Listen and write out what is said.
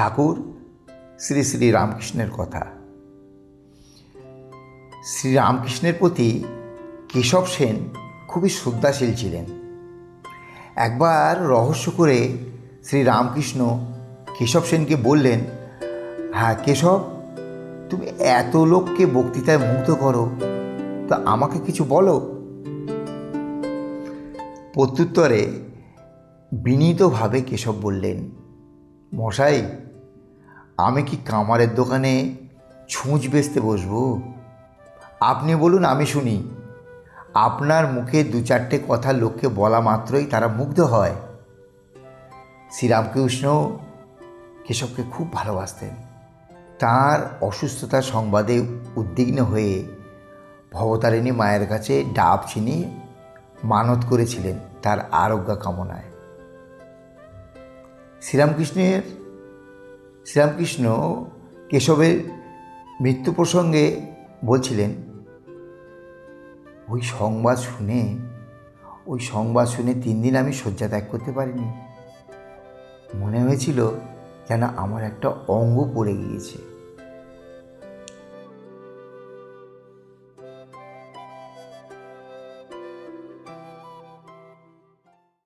ঠাকুর, শ্রী শ্রী রামকৃষ্ণের কথা। শ্রী রামকৃষ্ণের প্রতি কেশব সেন খুবই শ্রদ্ধাশীল ছিলেন। একবার রহস্য করে শ্রী রামকৃষ্ণ কেশব সেনকে বললেন হ্যাঁ কেশব, তুমি এত লোককে বক্তৃতায় মুগ্ধ করো, তা আমাকে কিছু বলো? প্রত্যুত্তরে বিনীতভাবে কেশব বললেন, মশাই আমি কি কামারের দোকানে ছুঁচ বেচতে বসবো? আপনি বলুন, আমি শুনি। আপনার মুখে দু চারটে কথা লোককে বলা মাত্রই তারা মুগ্ধ হয়। শ্রীরামকৃষ্ণ কেশবকে খুব ভালোবাসতেন। তার অসুস্থতার সংবাদে উদ্বিগ্ন হয়ে ভবতারিণী মায়ের কাছে ডাব চিনি মানত করেছিলেন তার আরোগ্য কামনায়। শ্রীরামকৃষ্ণের শ্রীরামকৃষ্ণ কেশবের মৃত্যু প্রসঙ্গে বলছিলেন, ওই সংবাদ শুনে, ওই সংবাদ শুনে তিন দিন আমি শয্যা ত্যাগ করতে পারিনি। মনে হয়েছিল যেন আমার একটা অঙ্গ পড়ে গিয়েছে।